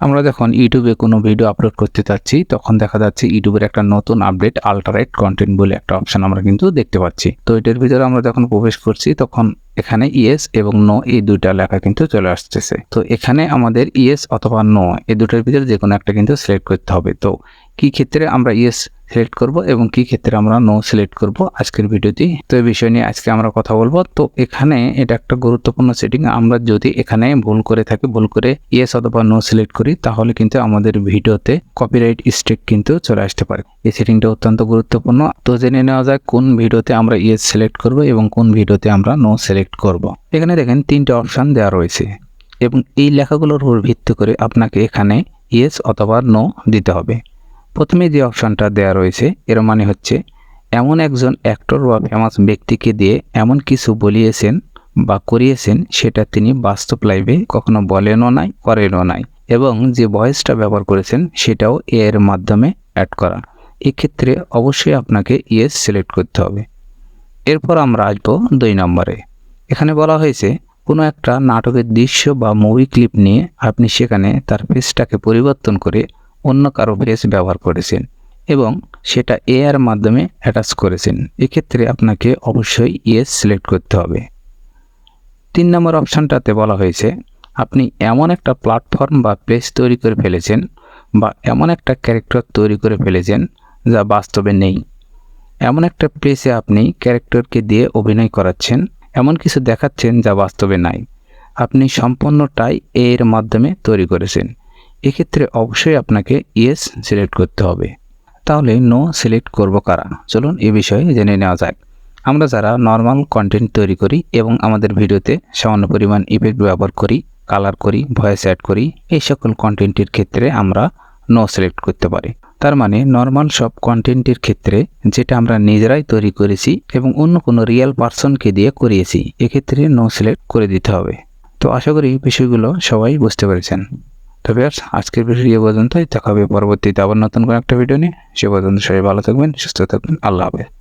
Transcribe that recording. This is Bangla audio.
আমরা যখন ইউটিউবে কোনো ভিডিও আপলোড করতে চাচ্ছি তখন দেখা যাচ্ছে ইউটিউবের একটা নতুন আপডেট আল্টারাইট কন্টেন্ট বলে একটা অপশন আমরা কিন্তু দেখতে পাচ্ছি। তো এটার ভিতরে আমরা যখন প্রবেশ করছি, তখন এখানে ইয়েস এবং নো এই দুইটা লেখা কিন্তু চলে আসতেছে। তো এখানে আমাদের ইয়েস অথবা নো এই দুটোর ভিতরে যে কোনো একটা কিন্তু সিলেক্ট করতে হবে। তো কি ক্ষেত্রে আমরা ইয়েস সিলেক্ট করব এবং কি ক্ষেত্রে আমরা নো সিলেক্ট করব আজকের ভিডিওতে তো এই বিষয় নিয়ে আজকে আমরা কথা বলব। তো এখানে এটা একটা গুরুত্বপূর্ণ সেটিং আমরা যদি এখানে ভুল করে থাকি, ভুল করে ইয়েস অথবা নো সিলেক্ট করি, তাহলে কিন্তু আমাদের ভিডিওতে কপিরাইট স্ট্রিক কিন্তু চলে আসতে পারে। এই সেটিংটা অত্যন্ত গুরুত্বপূর্ণ। তো জেনে নেওয়া যায় কোন ভিডিওতে আমরা ইয়েস সিলেক্ট করব এবং কোন ভিডিওতে আমরা নো সিলেক্ট করব। এখানে দেখেন তিনটে অপশন দেওয়া রয়েছে এবং এই লেখাগুলোর উপর ভিত্তি করে আপনাকে এখানে ইয়েস অথবা নো দিতে হবে। প্রথমে যে অপশনটা দেওয়া রয়েছে, এর মানে হচ্ছে এমন একজন অ্যাক্টর বা ফেমাস ব্যক্তিকে দিয়ে এমন কিছু বলিয়েছেন বা করিয়েছেন, সেটা তিনি বাস্তব লাইভে কখনো বলেনও নাই, করেনও নাই এবং যে ভয়েসটা ব্যবহার করেছেন, সেটাও এর মাধ্যমে অ্যাড করা। এক্ষেত্রে অবশ্যই আপনাকে ইয়েস সিলেক্ট করতে হবে। এরপর আমরা আসব দুই নম্বরে। এখানে বলা হয়েছে, কোনো একটা নাটকের দৃশ্য বা মুভি ক্লিপ নিয়ে আপনি সেখানে তার ফেসটাকে পরিবর্তন করে অন্য কারও ফেস ব্যবহার করেছেন এবং সেটা এআর মাধ্যমে অ্যাটাচ করেছেন। এক্ষেত্রে আপনাকে অবশ্যই ইয়েস সিলেক্ট করতে হবে। তিন নম্বর অপশানটাতে বলা হয়েছে, আপনি এমন একটা প্ল্যাটফর্ম বা পেজ তৈরি করে ফেলেছেন বা এমন একটা ক্যারেক্টার তৈরি করে ফেলেছেন যা বাস্তবে নেই। এমন একটা প্লেসে আপনি ক্যারেক্টারকে দিয়ে অভিনয় করাচ্ছেন, এমন কিছু দেখাচ্ছেন যা বাস্তবে নাই। আপনি সম্পূর্ণটাই এর মাধ্যমে তৈরি করেছেন। এক্ষেত্রে অবশ্যই আপনাকে ইয়েস সিলেক্ট করতে হবে। তাহলে নো সিলেক্ট করব কারা? চলুন এ বিষয়ে জেনে নেওয়া যাক। আমরা যারা নর্মাল কন্টেন্ট তৈরি করি এবং আমাদের ভিডিওতে সামান্য পরিমাণ ইফেক্ট ব্যবহার করি কালার করি ভয়েস অ্যাড করি, এই সকল কন্টেন্টের ক্ষেত্রে আমরা নো সিলেক্ট করতে পারি। তার মানে নর্মাল সব কন্টেন্টের ক্ষেত্রে যেটা আমরা নিজেরাই তৈরি করেছি এবং অন্য কোনো রিয়েল পার্সনকে দিয়ে করিয়েছি, এক্ষেত্রে নো সিলেক্ট করে দিতে হবে। তো আশা করি বিষয়গুলো সবাই বুঝতে পেরেছেন। তবে আর আজকের ভিডিও পর্যন্তই। দেখা হবে পরবর্তীতে আবার নতুন কোনো একটা ভিডিও নিয়ে। সে পর্যন্ত সবাই ভালো থাকবেন, সুস্থ থাকবেন। আল্লাহ হাফেজ।